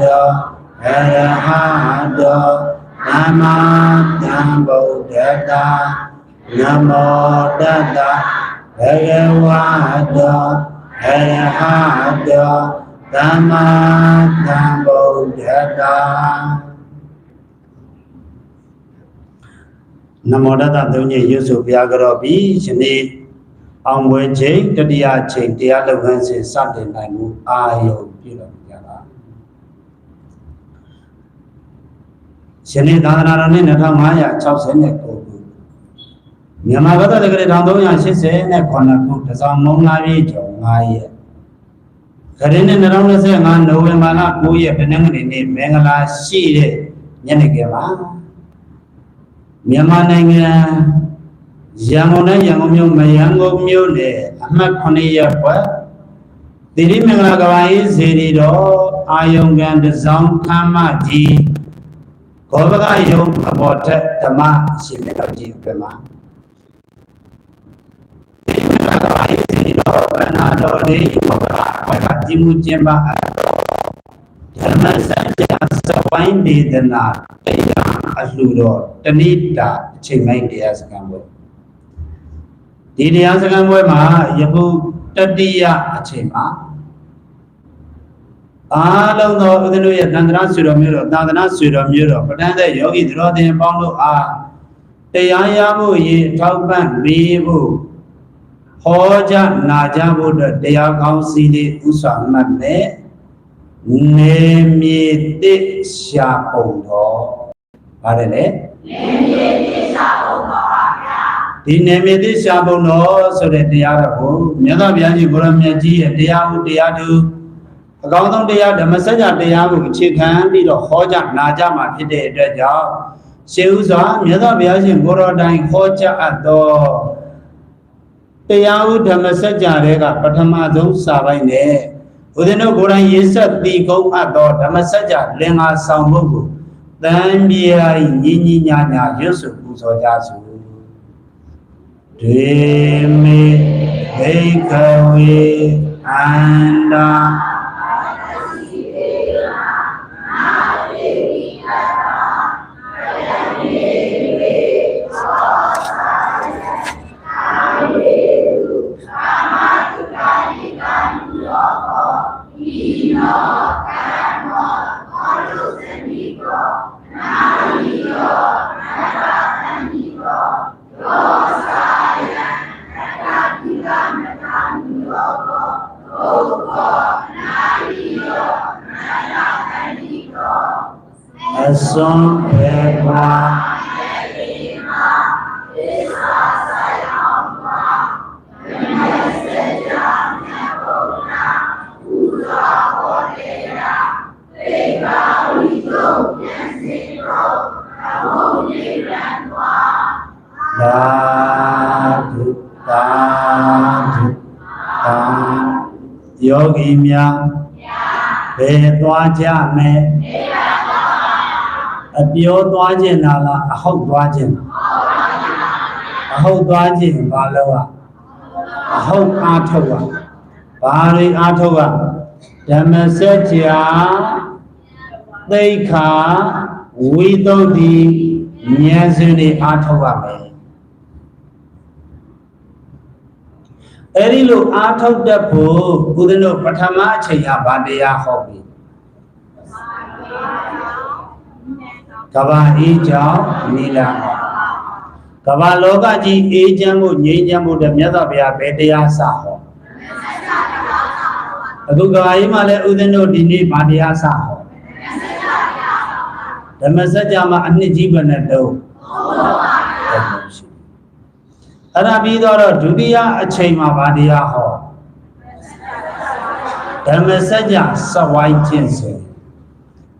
တောအရဟတောသမ္မာသမ္ဗုဒ္ဓတ္တနမောတတ္တဘဂဝတောအရဟတောသမ္မာသမ္ဗုဒ္ဓတ္တနမောတတ္တသုံးညရွတ်ဆိုပြကြတော့ပြီယနေ့အောင်ပွဲချိန်တတိယချိန်တရားလုပ်ငန်းစဉ်စတင်နိုင်မှုအာယုံပြုလုပ်ကြတာ ယနေ့သာသနာတော်နှစ်2569ခုမြန်မာဘက်ကတက္ကရာ1389ခုတစောင်းမုံလာပြေကျော်9ရက်ခရင်းနဲ့2025နိုဝင်ဘာလ9ရက်ဘယ်နှငွေနေ့မင်္ဂလာရှိတဲ့ညနေခင်းပါမြန်မာနိုင်ငံရန်ကုန်နဲ့ရန်ကုန်မြို့မရန်ကုန်မြို့နယ်အမှတ်9ရပ်ကွက်တိရိမင်္ဂလာကဘာရေးဇေဒီတော်အာယုံကံတစောင်းခမ်းမကြီး ဂောဘကယုံအပေါ်ထက်ဓမ္မရှင်မြတ်တော်ကြီးပြမှာတိရိမင်္ဂလာကဘာရေးဇေဒီတော်ဘဏ္ဍာတော်လေးဘောကဘက်ကကြည်မှုကျင်းပအပ်တော်ဓမ္မစကြာစဝိုင်းဒေသနာတရားအလှူတော်တဏိတာအချိန်ပိုင်းတရားစခန်းပွဲဒီတရားစခန်းပွဲမှာယခုတတိယအချိန်မှာ အားလုံးသောဦးဇင်းတို့ရဲ့တန်ត្រာဆွေတော်မျိုးတော်သာသနာဆွေတော်မျိုးတော်ပဋ္ဌာန်းတဲ့ယောဂီသရောတင်ပေါင်းတို့အားတရားရမှုရေအထောက်ပံ့ပေးဖို့ဟောကြားနာကြားဖို့အတွက်တရားကောင်းစီလေးဥစွာမှတ်နဲ့နေမြေတိရှာပုံတော်ပါတယ်လေဒီနေမြေတိရှာပုံတော်ဆိုတဲ့တရားတော်ကိုမြတ်စွာဘုရားကြီးကိုရမြတ်ကြီးရဲ့တရားဟုတရားသူ အကောင်းဆုံးတရားဓမ္မစကြာတရားကိုအခြေခံပြီးတော့ဟောကြားနာကြားမှာဖြစ်တဲ့အတွက်ကြောင့်ရှေးဥစွာမြတ်စွာဘုရားရှင်ကိုရောတိုင်းဟောကြားအပ်တော်တရားဟုဓမ္မစကြာတွေကပထမဆုံးစာပိုင်းနဲ့ဦးဇင်းတို့ကိုယ်တိုင်ရေးဆက်တည်ကုန်းအပ်တော်ဓမ္မစကြာလင်္ကာဆောင်ဖို့ကိုတန်ပြောဤညီညီညာညာရွတ်ဆိုပူဇော်ကြစို့ဒေမေဘိခဝေအန္တာ အစွန်ပေပါ သာဓုသာဓုသာယောဂီများဘယ်သွားကြမယ် အပြောသွားခြင်းလားလားအဟုတ်သွားခြင်းလားအဟုတ်သွားခြင်းဘာလို့อ่ะအဟုတ်အားထုတ်อ่ะဘာတွေအားထုတ်อ่ะဓမ္မစကြာသိက္ခာ ဝိသုဒ္ဓိဉာဏ်စဉ်တွေအားထုတ်ရမယ်အဲ့ဒီလိုအားထုတ်တတ်ဖို့ဦးဇင်းတို့ပထမအချိန်ကဗာတရားဟောပြီကမ္ဘာအေးကြောင့်နေလာကမ္ဘာလောကကြီးအေးချမ်းမှုငြိမ်းချမ်းမှုတဲ့မြတ်စွာဘုရားဘယ်တရားစဟောအခုကမ္ဘာကြီးမှာလည်းဥဒင်းတို့ဒီနေ့ဗာတရားစဟော ဓမ္မစကြာမှာအနှစ်ကြီးပဲနဲ့တော့အဲ့ဒါပြီးတော့ဒုတိယအချိန်မှာဗာတရားဟောဓမ္မစကြာစဝိုင်းခြင်းစေ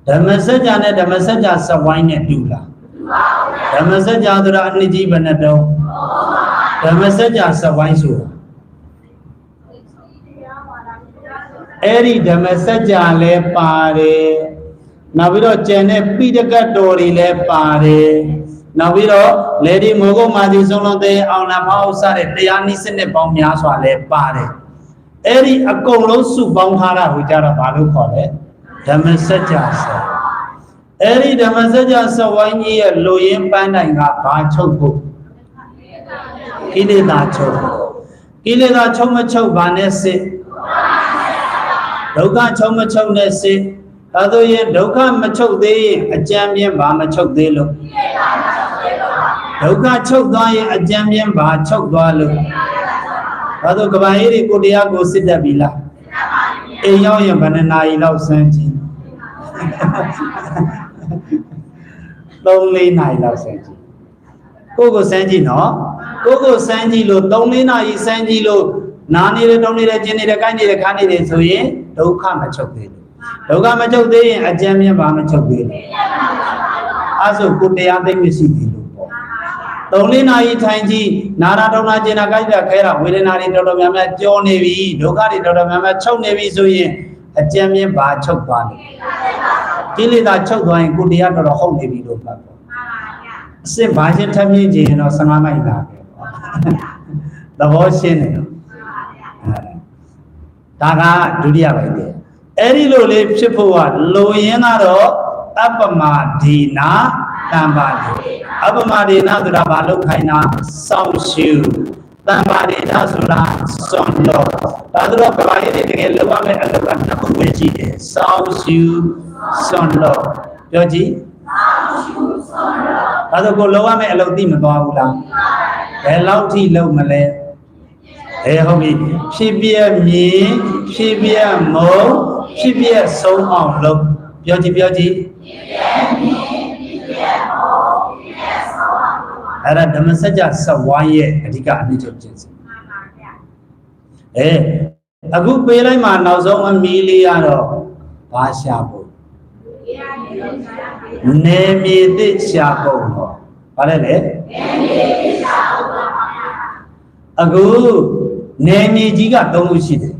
ဓမ္မစကြာနဲ့ဓမ္မစကြာစဝိုင်းနဲ့တူလားဓမ္မစကြာဆိုတာအနှစ်ကြီးဘယ်နဲ့တော့ဓမ္မစကြာစဝိုင်းဆိုတာအဲ့ဒီဓမ္မစကြာလဲပါတယ် နောက်ပြီးတော့ကျန်တဲ့ပိဋကတ်တော်တွေလဲပါတယ်နောက်ပြီးတော့လေဒီမောဂုတ်မာတိဆုံးလုံးတဲ့အောင်နာမောက်စတဲ့တရားနိစနစ်ပေါင်းများစွာလဲပါတယ်အဲ့ဒီအကုန်လုံးစုပေါင်းထားတာကိုကြတော့ဘာလို့ခေါ်လဲဓမ္မစကြာဆောအဲ့ဒီဓမ္မစကြာဆောဝိုင်းကြီးရဲ့လူရင်းပန်းတိုင်ကဘာချုပ်ဖို့ကိလေသာချုပ်ဖို့ကိလေသာချုပ်မချုပ်ဘာနဲ့စစ်ဒုက္ခချုပ်မချုပ်နဲ့စစ် ဒါဆိုရင်ဒုက္ခမချုပ်သေးရင်အကြံပြင်းဘာမချုပ်သေးလို့ဒုက္ခချုပ်သွားရင်အကြံပြင်းဘာချုပ်သွားလို့ဒါဆိုကဘာကြီးတွေကိုတရားကိုစစ်တတ်ပြီလားအိမ်ရောက်ရင်ဘယ်နှစ်နာရီလောက်စမ်းကြည့်3 4နာရီလောက်စမ်းကြည့်ကိုယ့်ကိုစမ်းကြည့်နော်ကိုယ့်ကိုစမ်းကြည့်လို့3 4နာရီစမ်းကြည့်လို့နာနေတယ်တုံးနေတယ်ကျင်နေတယ်ကိုင်းနေတယ်ခါနေတယ်ဆိုရင်ဒုက္ခမချုပ်သေးဘူး ဒုက္ခမချုပ်သေးရင်အကြံမြတ်ဘာမချုပ်သေးဘူးအဲဆိုကိုတရားသိမရှိသေးလို့ပေါ့သုံးလေးနာရီထိုင်ကြည့်နာရာတောင်းနာကျင်နာကိုက်တာခဲတာဝေဒနာတွေတော်တော်များများကြောနေပြီဒုက္ခတွေတော်တော်များများချုပ်နေပြီဆိုရင်အကြံမြတ်ဘာချုပ်သွားလဲကိလေသာချုပ်သွားရင်ကိုတရားတော်တော်ဟုတ်နေပြီလို့ပြောပေါ့အစစ်ဘာရှင်းထပ်မြင့်ကြည့်ရင်တော့15မိုက်လာပဲပေါ့သဘောရှင်းတယ်နော်ဒါကဒုတိယပိုင်းတည်း အဲ့ဒီလိုလေးဖြစ်ဖို့ကလိုရင်းကတော့အပ္ပမဒေနာတမ္ပါဒေအပ္ပမဒေနာဆိုတာဘာလို့ခိုင်းတာစောင့်ရှုတမ္ပါဒေနာဆိုတာစွန့်လို့ဒါတော့ဘာရည်တကယ်လောက်ရမယ့်အလုပ်ကနှစ်ခုပဲရှိတယ်စောင့်ရှုစွန့်လို့ပြောကြည့်ဒါဆိုကိုလောက်ရမယ့်အလုပ်သိမသွားဘူးလားဘယ်လောက်ထိလုပ်မလဲအဲဟုတ်ပြီဖြစ်ပြက်မြင်ဖြစ်ပြက်မုံ ဖြစ်ပြက်ဆုံးအောင်လုပ်ပြောကြည့်ပြောကြည့်အဲ့ဒါဓမ္မစကြာစဝါရဲ့အဓိကအနှစ်ချုပ်ခြင်းစီအဲအခုပေးလိုက်မှနောက်ဆုံးအမီလေးရတော့ဘာရှာဖို့နေမြေသစ်ရှာဖို့တော့ဘာလဲလဲအခုနေမြေကြီးကသုံးခုရှိတယ်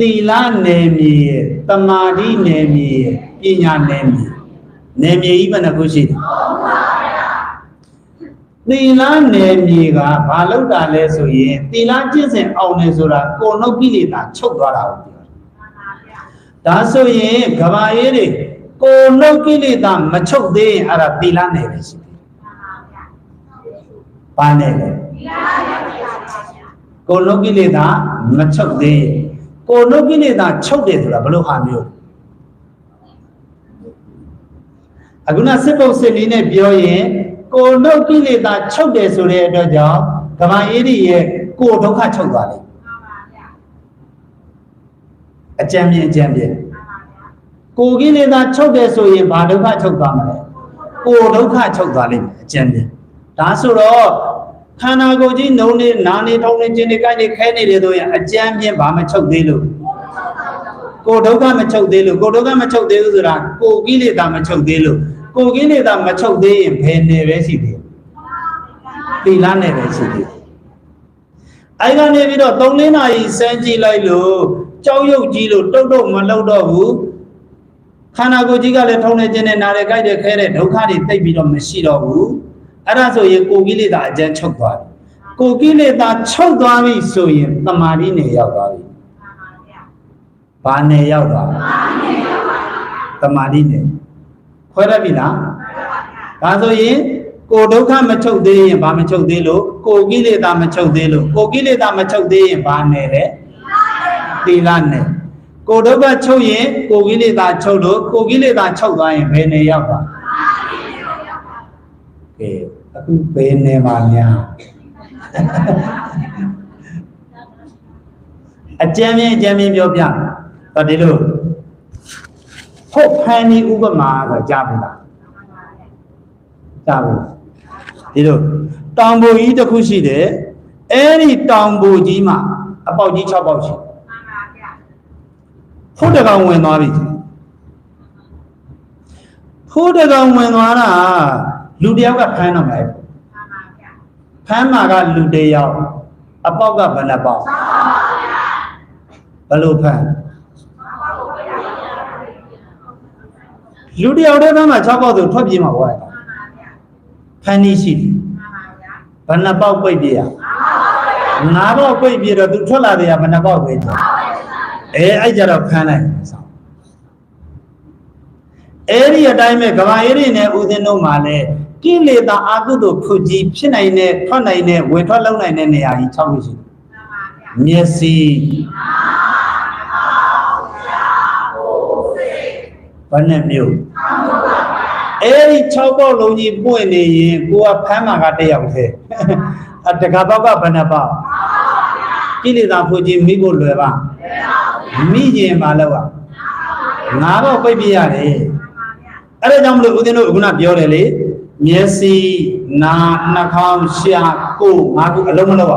သီလနယ်မြေရဲ့တမာတိနယ်မြေရဲ့ပညာနယ်မြေနယ်မြေကြီးဘယ်နှခုရှိတယ်သီလနယ်မြေကဘာလို့တာလဲဆိုရင်သီလကျင့်စဉ်အောင်နေဆိုတာကိုယ်နှုတ်ကိလေသာချုပ်သွားတာကိုပြောတယ်ဒါဆိုရင်ကဘာရေးတွေကိုယ်နှုတ်ကိလေသာမချုပ်သေးရင်အဲ့ဒါသီလနယ်ပဲရှိတယ်ဘာနယ်လဲကိုယ်နှုတ်ကိလေသာမချုပ်သေးရင် ကိုယ်နှုတ်ကိလေသာချုပ်တယ်ဆိုတာဘယ်လိုဟာမျိုးအခုနစစ်ပုတ်စစ်လေးနဲ့ပြောရင်ကိုယ်နှုတ်ကိလေသာချုပ်တယ်ဆိုတဲ့အတွက်ကြောင့်ကမ္ဘာအေးဒီရဲ့ကိုယ်ဒုက္ခချုပ်သွားတယ်အကြံပြင်းအကြံပြင်းကိုယ်ကိလေသာချုပ်တယ်ဆိုရင်ဘာဒုက္ခချုပ်သွားမလဲကိုယ်ဒုက္ခချုပ်သွားလိမ့်မယ်အကြံပြင်းဒါဆိုတော့ ခန္ဓာကိုယ်ကြီးနှုံနေနာနေထုံနေကျင်နေကြိုက်နေခဲနေတယ်ဆိုရင်အကြံပြင်းဘာမချုပ်သေးလို့ကိုယ်ဒုက္ခမချုပ်သေးလို့ကိုယ်ဒုက္ခမချုပ်သေးဘူးဆိုတာကိုယ်ကိလေသာမချုပ်သေးလို့ကိုယ်ကိလေသာမချုပ်သေးရင်ဘယ်နယ်ပဲရှိသေးသီလနယ်ပဲရှိသေးအဲ့ကနေပြီးတော့3လနာရီစမ်းကြည့်လိုက်လို့ကြောက်ရွံ့ကြီးလို့တုတ်တုတ်မလောက်တော့ဘူးခန္ဓာကိုယ်ကြီးကလည်းထုံနေခြင်းနဲ့နားရကြိုက်တယ်ခဲတဲ့ဒုက္ခတွေတိတ်ပြီးတော့မရှိတော့ဘူး အဲ့ဒါဆိုရင်ကိုယ်ကိလေသာအကျဉ်းချုပ်သွားတယ်ကိုယ်ကိလေသာချုပ်သွားပြီဆိုရင်တမာတိနယ်ရောက်သွားပြီဘာနယ်ရောက်သွားလဲတမာတိနယ်ခွဲရပြီလားဒါဆိုရင်ကိုယ်ဒုက္ခမချုပ်သေးရင်ဘာမချုပ်သေးလို့ကိုယ်ကိလေသာမချုပ်သေးလို့ကိုယ်ကိလေသာမချုပ်သေးရင်ဘာနယ်လဲသီလနယ်ကိုယ်ဒုက္ခချုပ်ရင်ကိုယ်ကိလေသာချုပ်လို့ကိုယ်ကိလေသာချုပ်သွားရင်ဘယ်နယ်ရောက်သွားကဲ အခုဘယ်နယ်မှာများအကြမ်းမြင်အကြမ်းမြင်ပြောပြတော့ဒီလိုဟုတ်ဖန်ဒီဥပမာဆိုကြားဘူးလားကြားဘူးဒီလိုတောင်ပူကြီးတစ်ခုရှိတယ်အဲ့ဒီတောင်ပူကြီးမှာအပေါက်ကြီး6ပေါက်ရှိဖို့တကောင်ဝင်သွားပြီဖို့တကောင်ဝင်သွားတာ လူတယောက်ကဖမ်းတော့မယ်ဖမ်းမှာကလူတယောက်အပေါက်ကဘယ်နှပေါက်ဘယ်လိုဖမ်းလူတယောက်တည်းဖမ်းမှာ6ပေါက်ဆိုထွက်ပြေးမှာပေါ့ဖမ်းနေရှိတယ်ဘယ်နှပေါက်ပိတ်ပြေးရငါးပေါက်ပိတ်ပြေးတော့သူထွက်လာတယ်ကဘယ်နှပေါက်ပဲကြာအဲအဲ့ကြတော့ဖမ်းလိုက်ဆောင်းအဲ့ဒီအတိုင်းပဲကဘာအေးတွေနဲ့ဦးဇင်းတို့မှာလဲ ကိလေသာအကုသိုလ်ခုကြီးဖြစ်နိုင်တဲ့ထွက်နိုင်တဲ့ဝင်ထွက်လုံနိုင်တဲ့နေရာကြီး6ခုရှိတယ်မျက်စိဘာနဲ့မျိုးအဲ့ဒီ6ပေါက်လုံးကြီးပွင့်နေရင်ကိုကဖမ်းမှာကတစ်ယောက်သေးအတကပေါက်ကဘယ်နှပေါက်ကိလေသာခုကြီးမိဖို့လွယ်ပါမိရင်မလုပ်ရငါတော့ပြိတ်ပြရတယ်အဲ့ဒါကြောင့်မလို့ဦးဇင်းတို့ခုနပြောတယ်လေ မျက်စိနာနှာခေါင်းရှာကိုယ်ငါခုအလုံးမလုပ်ရ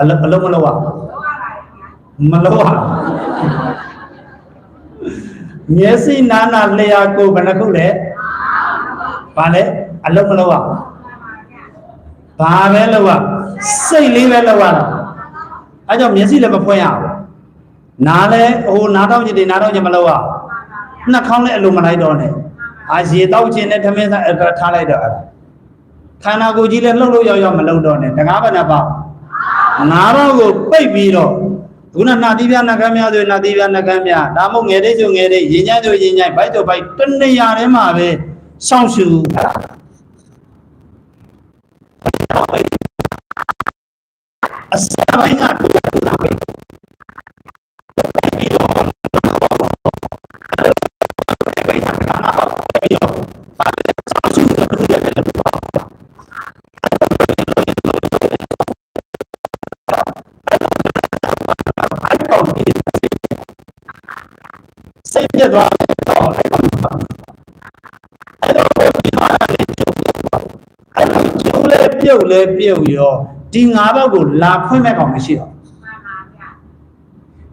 အလုံးအလုံးမလုပ်ရမလုပ်ရမျက်စိနာနာလျာကိုယ်ဘယ်နှခုလဲဘာလဲအလုံးမလုပ်ရဘာပဲလုပ်ရစိတ်လေးပဲလုပ်ရတာအဲကြောင့်မျက်စိလည်းမဖွင့်ရဘူးနားလည်းဟိုနားတော့ကြည့်တယ်နားတော့ကြည့်မလုပ်ရနှာခေါင်းလည်းအလုံးမလိုက်တော့နဲ့ အာရေတောက်ခြင်းနဲ့ထမင်းစားအဲ့ဒါထားလိုက်တော့အဲ့ဒါခန္ဓာကိုယ်ကြီးလည်းလှုပ်လို့ရောက်ရောက်မလှုပ်တော့နဲ့တကားဘယ်နှပေါ့ငါးတော့ကိုပိတ်ပြီးတော့ခုနနှာသီးပြနှာခမ်းများဆိုနှာသီးပြနှာခမ်းများဒါမှမဟုတ်ငယ်တဲ့ဆိုငယ်တဲ့ရင်ညိုင်းဆိုရင်ညိုင်းဘိုက်ဆိုဘိုက်တနေရာထဲမှာပဲစောင့်ရှူ ပ်လည်းပြုတ်လည်းပြုတ်ရောဒီငါးဘက်ကိုလာဖွင့်မဲ့ကောင်မရှိတော့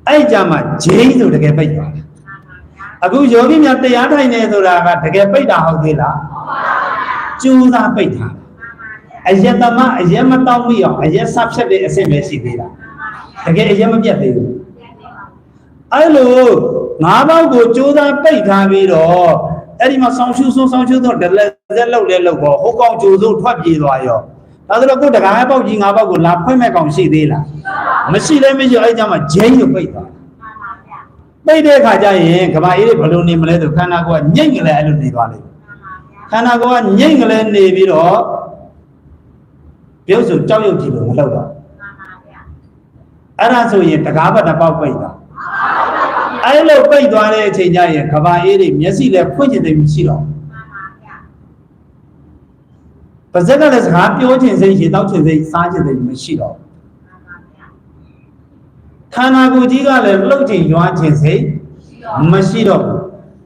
အဲ့ကြမှာဂျိန်းဆိုတကယ်ပိတ်သွားတယ်အခုယောဂီများတရားထိုင်နေဆိုတာကတကယ်ပိတ်တာဟုတ်သေးလားကျူးသားပိတ်တာအယတမအယမတောင်းမိအောင်အယဆဖြတ်တဲ့အဆင့်ပဲရှိသေးတာတကယ်အယမပြတ်သေးဘူးအဲ့လိုငါးပေါက်ကိုကြိုးစားပိတ်ထားပြီးတော့အဲ့ဒီမှာဆောင်းရှူဆုံးဆောင်းရှူဆုံးဒလက်ဇက်လောက်လဲလောက်ပေါ့ဟိုကောင်ကြိုးဆုံးထွက်ပြေးသွားရော ဒါဆိုတော့ကိုတကားပေါက်ကြီးငါးပေါက်ကိုလာဖွင့်မဲ့ကောင်ရှိသေးလားမရှိလဲမရှိအဲ့ကြမှာဂျိန်းကိုပိတ်သွားပိတ်တဲ့အခါကျရင်ကဘာအေးတွေဘယ်လိုနေမလဲဆိုခန္ဓာကိုယ်ကညိတ်ကလေးအဲ့လိုနေသွားလိမ့်မယ်ခန္ဓာကိုယ်ကညိတ်ကလေးနေပြီးတော့ပြုတ်ဆိုကြောက်ရွံ့ကြည့်လို့မလောက်တော့အဲ့ဒါဆိုရင်တကားဘက်တစ်ပေါက်ပိတ်သွားအဲ့လိုပိတ်သွားတဲ့အချိန်ကျရင်ကဘာအေးတွေမျက်စိလည်းဖွင့်ချင်တယ်မရှိတော့ ပါဇက်ကလည်းစကားပြောချင်စိတ်ရေတောက်ချင်စိတ်စားချင်စိတ်မရှိတော့ခန္ဓာကိုယ်ကြီးကလည်းလှုပ်ချင်ရွာချင်စိတ်မရှိတော့ဘူး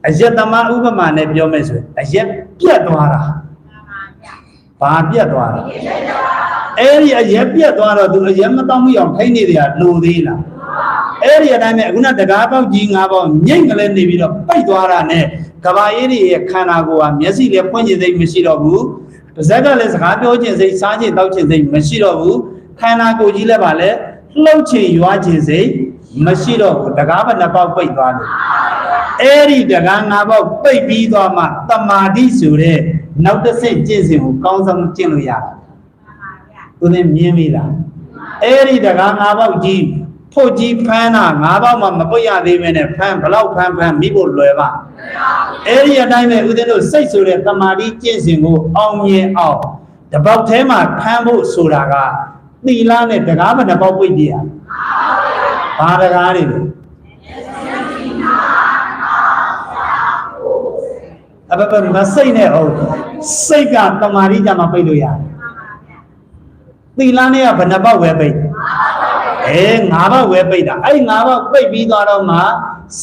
အယက်သမားဥပမာနဲ့ပြောမယ်ဆိုရင်အယက်ပြတ်သွားတာဘာပြတ်သွားတာအဲ့ဒီအယက်ပြတ်သွားတော့သူအယက်မတောင်းမရအောင်ထိုင်းနေတယ်ကလိုသေးလားအဲ့ဒီအတိုင်းပဲအခုနတကားပေါက်ကြီးငါးပေါက်ညိတ်ကလေးနေပြီးတော့ပိတ်သွားတာနဲ့ကဘာအေးတွေရဲ့ခန္ဓာကိုယ်ကမျက်စိလည်းဖွင့်ခြင်းစိတ်မရှိတော့ဘူး ပါဇက်ကလည်းစကားပြောခြင်းစိတ်စားခြင်းတောက်ခြင်းစိတ်မရှိတော့ဘူးခန္ဓာကိုယ်ကြီးလည်းပါလေလှုပ်ခြင်းရွာခြင်းစိတ်မရှိတော့ဘူးတကားဘယ်နှပေါက်ပိတ်သွားလို့အဲ့ဒီတကားငါးပေါက်ပိတ်ပြီးသွားမှတမာတိဆိုတဲ့နောက်တစ်ဆင့်ကျင့်စဉ်ကိုကောင်းဆုံးကျင့်လို့ရတာသူနဲ့မြင်ပြီလားအဲ့ဒီတကားငါးပေါက်ကြီး ဖို့ကြီးဖမ်းတာငါးပေါက်မှမပွတ်ရသေးပဲနဲ့ဖမ်းဘလောက်ဖမ်းဖမ်းမိဖို့လွယ်ပါအဲ့ဒီအတိုင်းပဲဦးဇင်းတို့စိတ်ဆိုတဲ့တမာတိကျင့်စဉ်ကိုအောင်မြင်အောင်တပေါက်ထဲမှာဖမ်းဖို့ဆိုတာကသီလနဲ့တကားမတစ်ပေါက်ပွင့်ပြရဘာတကားတွေလဲအဘဘမစိတ်နဲ့ဟုတ်စိတ်ကတမာတိကြမှာပိတ်လို့ရတယ်သီလနဲ့ကဘယ်နှပေါက်ဝဲပိတ် အဲငါးပေါက်ဝဲပိတ်တာအဲ့ငါးပေါက်ပိတ်ပြီးသွားတော့မှ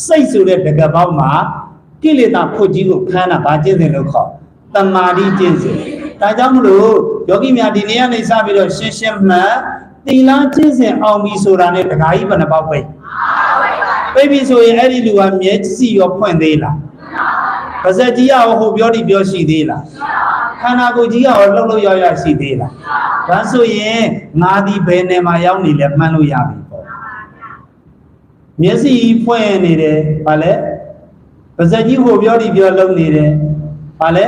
စိတ်ဆိုတဲ့တကပေါက်မှာကိလေသာဖို့ကြီးကိုခန်းတာဗာကျင့်စဉ်လို့ခေါ်တမာတိကျင့်စဉ်ဒါကြောင့်မလို့ယောဂီများဒီနေ့ကနေစပြီးတော့ရှင်းရှင်းမှန်သီလကျင့်စဉ်အောင်ပြီဆိုတာနဲ့တခါကြီးဘယ်နှပေါက်ပိတ်ပိတ်ပြီဆိုရင်အဲ့ဒီလူကမျက်စိရောဖွင့်သေးလားပါဇက်ကြီးရောဟိုပြောဒီပြောရှိသေးလားခန္ဓာကိုယ်ကြီးရောလှုပ်လှုပ်ရောက်ရောက်ရှိသေးလား ဒါဆိုရင်ငါဒီဘယ်နယ်မှာရောက်နေလဲမှန်းလို့ရပြီပေါ့မျက်စိဖွင့်နေတယ်ဗာလဲပါဇက်ကြီးဟိုပြောဒီပြောလှုပ်နေတယ်ဗာလဲ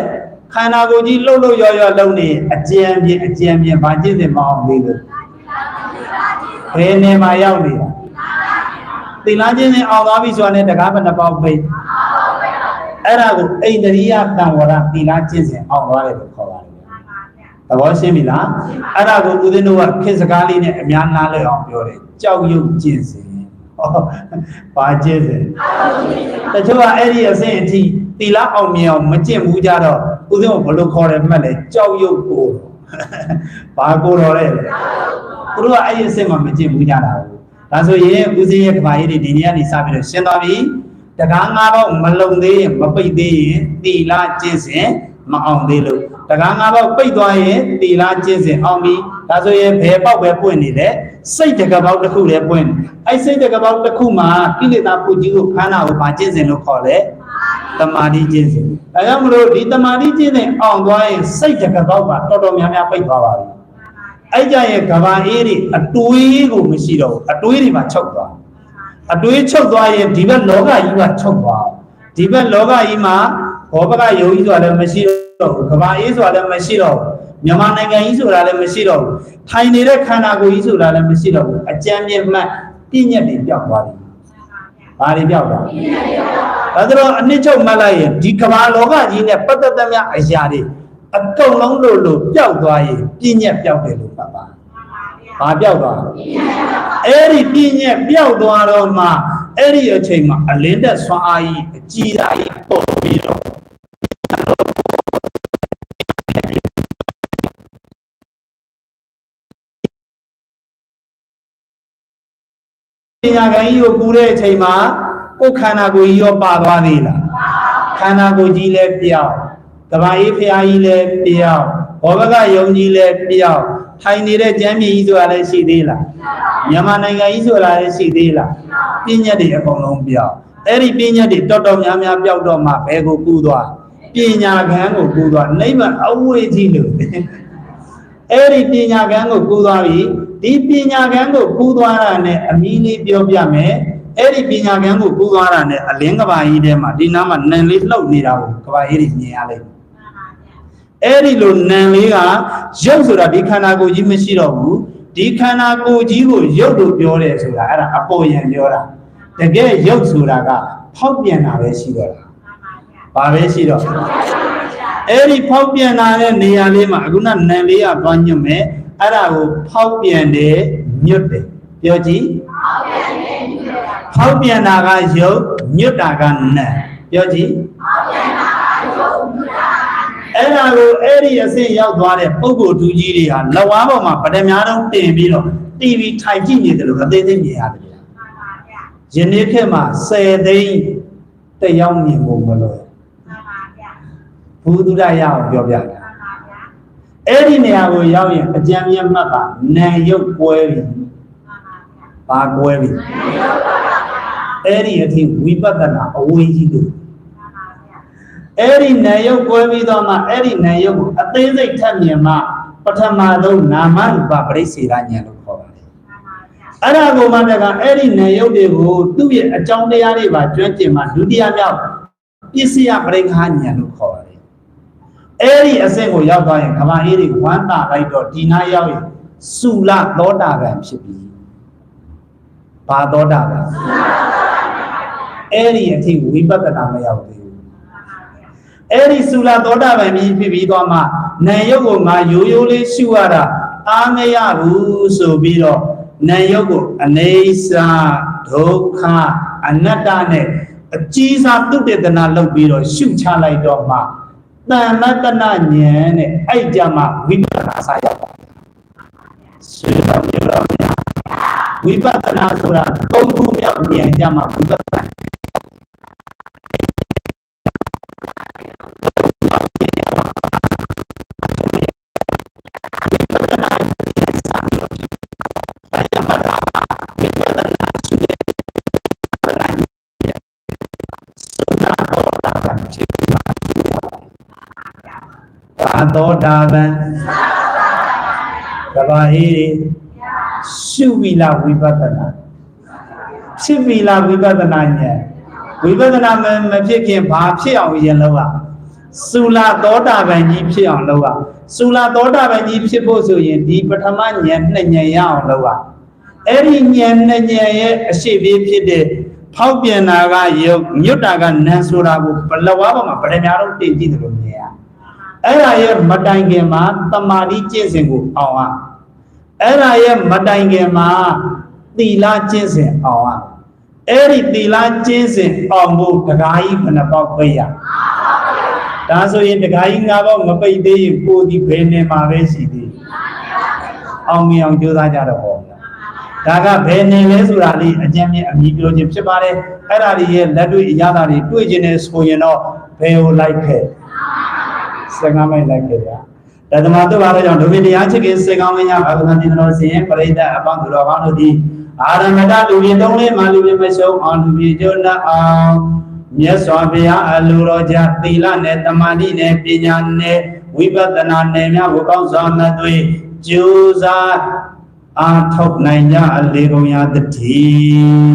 ခန္ဓာကိုယ်ကြီးလှုပ်လှုပ်ရောက်ရောက်လှုပ်နေအကြံပြင်းအကြံပြင်းဘာကျင့်တယ်မအောင်သေးလို့ဘယ်နယ်မှာရောက်နေတာသီလချင်းနဲ့အောင်သွားပြီဆိုတာနဲ့တကားဘယ်နှပေါက်ပိတ်အဲ့ဒါကိုအိန္ဒြိယတံဝရသီလကျင့်စဉ်အောင်သွားတယ်လို့ခေါ်ပါတယ် သဘောရှင်းပြီလားအဲ့ဒါကိုဦးဇင်းတို့ကခေတ်စကားလေးနဲ့အများနားလည်အောင်ပြောတယ်ကြောက်ရွံ့ကျင့်စဉ်ဟောဘာကျင့်စဉ်တချို့ကအဲ့ဒီအဆင့်အထိသီလအောင်မြင်အောင်မကျင့်ဘူးကြတော့ဦးဇင်းကိုဘယ်လိုခေါ်တယ်မှတ်လဲကြောက်ရွံ့ကိုဘာကိုတော်လဲသူတို့ကအဲ့ဒီအဆင့်မှာမကျင့်ဘူးကြတာဘူးဒါဆိုရင်ဦးဇင်းရဲ့ကဘာကြီးတွေဒီနေ့ကနေစပြီးတော့ရှင်းသွားပြီတကားငါးပေါက်မလုံသေးရင်မပိတ်သေးရင်သီလကျင့်စဉ် မအောင်သေးလို့တကားငါးပေါက်ပိတ်သွားရင်သီလကျင့်စဉ်အောင်ပြီဒါဆိုရင်ဘယ်ပေါက်ပဲပွင့်နေလဲစိတ်တကပေါက်တစ်ခုလည်းပွင့်နေအဲ့စိတ်တကပေါက်တစ်ခုမှာကိလေသာဖုကြီးကိုခန္ဓာကိုဗာကျင့်စဉ်လို့ခေါ်လဲတမာတိကျင့်စဉ်ဒါကြောင့်မလို့ဒီတမာတိကျင့်စဉ်အောင်သွားရင်စိတ်တကပေါက်ပါတော်တော်များများပိတ်သွားပါပြီအဲ့ကြရဲ့ကဘာအေးတွေအတွေးကိုမရှိတော့ဘူးအတွေးတွေမှာချုပ်သွားအတွေးချုပ်သွားရင်ဒီဘက်လောကကြီးကချုပ်သွားဒီဘက်လောကကြီးမှာ ဘောဘကယုံကြီးဆိုတာလည်းမရှိတော့ဘူးကဘာအေးဆိုတာလည်းမရှိတော့ဘူးမြန်မာနိုင်ငံကြီးဆိုတာလည်းမရှိတော့ဘူးထိုင်နေတဲ့ခန္ဓာကိုယ်ကြီးဆိုတာလည်းမရှိတော့ဘူးအကြမ်းမြင့်မှတ်ပြည့်ညက်တွေပြောက်သွားပြီဘာတွေပြောက်သွားဒါဆိုတော့အနှစ်ချုပ်မှတ်လိုက်ရင်ဒီကဘာလောကကြီးနဲ့ပတ်သက်သမျှအရာတွေအကုန်လုံးလို့လို့ပြောက်သွားရင်ပြည့်ညက်ပြောက်တယ်လို့မှတ်ပါဘာပြောက်သွားလဲအဲ့ဒီပြည့်ညက်ပျောက်သွားတော့မှအဲ့ဒီအချိန်မှာအလင်းသက်ဆွမ်းအားကြီးအကြီးသားကြီးပုံပြီးတော့ ပညာကံကြီးကိုကူတဲ့အချိန်မှာကိုယ်ခန္ဓာကိုယ်ကြီးရောပါသွားသေးလားခန္ဓာကိုယ်ကြီးလည်းပျောက်ကဘာအေးဖရာကြီးလည်းပျောက်ဘောဘကယုံကြီးလည်းပျောက်ထိုင်နေတဲ့ကျမ်းမြေကြီးဆိုတာလည်းရှိသေးလားမြန်မာနိုင်ငံကြီးဆိုတာလည်းရှိသေးလားပြည့်ညက်တွေအကုန်လုံးပြောက်အဲ့ဒီပြည့်ညက်တွေတော်တော်များများပြောက်တော့မှဘယ်ကိုကူးသွားပညာကံကိုကူးသွားနိဗ္ဗာန်အဝေးကြီးလို့ အဲ့ဒီပညာကံကိုကူးသွားပြီဒီပညာကံကိုကူးသွားတာနဲ့အမီးလေးပြောပြမယ်အဲ့ဒီပညာကံကိုကူးသွားတာနဲ့အလင်းကဘာကြီးထဲမှာဒီနားမှာနံလေးလှုပ်နေတာကိုကဘာကြီးတွေမြင်ရလိမ့်မယ်အဲ့ဒီလိုနံလေးကရုပ်ဆိုတာဒီခန္ဓာကိုယ်ကြီးမရှိတော့ဘူးဒီခန္ဓာကိုယ်ကြီးကိုရုပ်လို့ပြောတယ်ဆိုတာအဲ့ဒါအပေါ်ယံပြောတာတကယ်ရုပ်ဆိုတာကဖောက်ပြန်တာပဲရှိတော့တာဘာပဲရှိတော့ အဲ့ဒီဖောက်ပြန်တာတဲ့နေရာလေးမှာအခုနနံလေးကသွားညွတ်မယ်အဲ့ဒါကိုဖောက်ပြန်တယ်ညွတ်တယ်ပြောကြည့်ဖောက်ပြန်တာကရုပ်ညွတ်တာကနံပြောကြည့်အဲ့ဒါကိုအဲ့ဒီအဆင့်ရောက်သွားတဲ့ပုဂ္ဂိုလ်သူကြီးတွေဟာလဝါပေါ်မှာဗဒများတော့တင်ပြီးတော့ TV ထိုင်ကြည့်နေတယ်လို့အသေးသေးမြင်ရတယ်ဗျာယနေ့ခေတ်မှာ10သိန်းတယောက်မြင်ဖို့မလို့ ဘုဒ္ဓရအောင်ပြောပြတာအဲ့ဒီနေရာကိုရောက်ရင်အကြံမြတ်မှတ်ပါနာယုတ်ကွဲပြီဘာကွဲပြီအဲ့ဒီအထိဝိပဿနာအဝေးကြီးလို့အဲ့ဒီနာယုတ်ကွဲပြီးတော့မှအဲ့ဒီနာယုတ်ကိုအသေးစိတ်ထပ်မြင်မှပထမဆုံးနာမရူပပရိစ္ဆေရဉာဏ်လို့ခေါ်ပါတယ်။အဲ့ဒါကိုမှတကအဲ့ဒီနာယုတ်တွေကိုသူ့ရဲ့အကြောင်းတရားတွေပါကျွမ်းကျင်မှဒုတိယမြောက်ပစ္စယပရိက္ခဉာဏ်လို့ခေါ်ပါတယ်။ အဲ့ဒီအဆင့်ကိုရောက်သွားရင်ကမာအေးတွေဝမ်းသာလိုက်တော့ဒီနာရောက်ရင်စုလသောတာပန်ဖြစ်ပြီ။ဘာသောတာပန်အဲ့ဒီအထိဝိပဿနာမရောက်သေးဘူးအဲ့ဒီသုလာသောတာပန်ကြီးဖြစ်ပြီးသွားမှနာယုတ်ကိုငါရိုးရိုးလေးရှုရတာအားမရဘူးဆိုပြီးတော့နာယုတ်ကိုအနေစာဒုက္ခအနတ္တနဲ့အကြီးစားတုတ္တနာလုပ်ပြီးတော့ရှုချလိုက်တော့မှ တမ္မတနာဉာဏ်နဲ့အဲ့ကြမှာဝိပဿနာစာရောက်ပါတယ်ဆွေတော်မျိုးတော်များဝိပဿနာဆိုတာသုံးခုမြောက်ဉာဏ်ကြမှာဝိပဿနာ တာပန်ကဘာဟိရိရှုဝီလာဝိပဿနာဖြစ်ဝီလာဝိပဿနာဉာဏ်ဝိပဿနာမမဖြစ်ခင်ဘာဖြစ်အောင်ရင်လောက်อ่ะသုလာသောတာပန်ကြီးဖြစ်အောင်လောက်อ่ะသုလာသောတာပန်ကြီးဖြစ်ဖို့ဆိုရင်ဒီပထမဉာဏ်နှစ်ဉာဏ်ရအောင်လောက်อ่ะအဲ့ဒီဉာဏ်နှစ်ဉာဏ်ရဲ့အရှိပြေးဖြစ်တဲ့ ဖောက်ပြန်တာကယုတ်မြွတ်တာကနန်းဆိုတာကိုဘလဝါပေါ်မှာဗရမ ्या တော့တင်ကြည့်တယ်လို့မြင်ရ အဲ့ဒါရဲ့မတိုင်ခင်မှာတမာတိကျင့်စဉ်ကိုအောင်ရအဲ့ဒါရဲ့မတိုင်ခင်မှာသီလကျင့်စဉ်အောင်ရအဲ့ဒီသီလကျင့်စဉ်အောင်ဖို့တခါကြီးဘယ်နှပေါက်ပိတ်ရဒါဆိုရင်တခါကြီး၅ပေါက်မပိတ်သေးရင်ကိုယ်ဒီဘယ်နေမှာပဲရှိသေးအောင်မြင်အောင်ကြိုးစားကြတော့ဟောဒါကဘယ်နေလဲဆိုတာလေးအကျဉ်းမြင့်အမည်ပြောခြင်းဖြစ်ပါတယ်အဲ့ဒါတွေရဲ့လက်တွေ့အရသာတွေတွေ့ခြင်းနဲ့ဆိုရင်တော့ဘယ်ကိုလိုက်ခဲ့ စကားမိုက်လိုက်ခဲ့ဗျာဒါသမာတို့ပါတော့ကြောင့်ဒုဗိတရားချစ်ခင်စေကောင်းမင်းညာဘာသာတင်တော်စဉ်ပရိသတ်အပေါင်းသူတော်ကောင်းတို့သည်အာရမတလူကြီးသုံးလေးမှလူကြီးမရှုံးအောင်လူကြီးကျုံနှအောင်မြတ်စွာဘုရားအလိုတော်ကြသီလနဲ့တမာတိနဲ့ပညာနဲ့ဝိပဿနာနဲ့များကိုကောင်းစွာနဲ့သွေးကြိုးစားအာထုတ်နိုင်ကြအလေကုန်ရာတည်း